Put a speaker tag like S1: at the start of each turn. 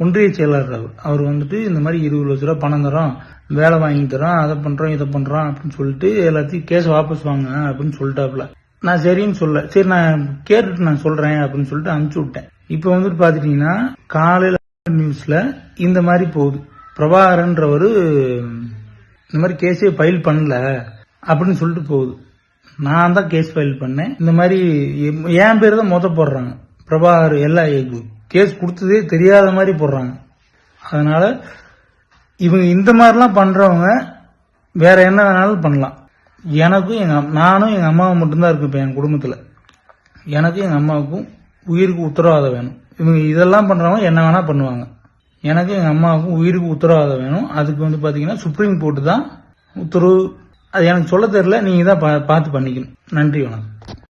S1: ஒன்றிய செயலாளர் அவர் வந்துட்டு இந்த மாதிரி இருபது லட்ச ரூபா பணம் தரோம் வேலை வாங்கி தரோம் அதை பண்றோம் இதை பண்றோம் அப்படின்னு சொல்லிட்டு எல்லாத்தையும் கேஸ் வாபஸ் வாங்க அப்படின்னு சொல்லிட்டாப்ல நான் சரின்னு சொல்ல சரி நான் கேட்டுட்டு நான் சொல்றேன் அப்படின்னு சொல்லிட்டு அனுப்பிச்சு விட்டேன். இப்போ வந்துட்டு பாத்துட்டீங்கன்னா காலையில நியூஸ்ல இந்த மாதிரி போகுது. பிரபாகரன்றவர் இந்த மாதிரி கேஸே ஃபைல் பண்ணல அப்படின்னு சொல்லிட்டு போகுது. நான் தான் கேஸ் ஃபைல் பண்ணேன். இந்த மாதிரி என் பேர் தான் மொத்த போடுறாங்க. பிரபாகர் எல்லா கேஸ் கொடுத்ததே தெரியாத மாதிரி போடுறாங்க. அதனால இவங்க இந்த மாதிரிலாம் பண்றவங்க வேற என்ன வேணாலும் பண்ணலாம். எனக்கும் எங்க நானும் எங்க அம்மாவும் மட்டும்தான் இருக்கு இப்போ என் குடும்பத்துல. எனக்கும் எங்க அம்மாவுக்கும் உயிருக்கு உத்தரவாதம் வேணும். இவங்க இதெல்லாம் பண்றவங்க என்ன வேணா பண்ணுவாங்க. எனக்கு எங்க அம்மாவுக்கும் உயிருக்கு உத்தரவாதம் வேணும். அதுக்கு வந்து பாத்தீங்கன்னா சுப்ரீம் கோர்ட் தான் உத்தரவு. அது எனக்கு சொல்ல தெரியல. நீங்க தான் பா- பார்த்து பண்ணிக்கணும். நன்றி வணக்கம்.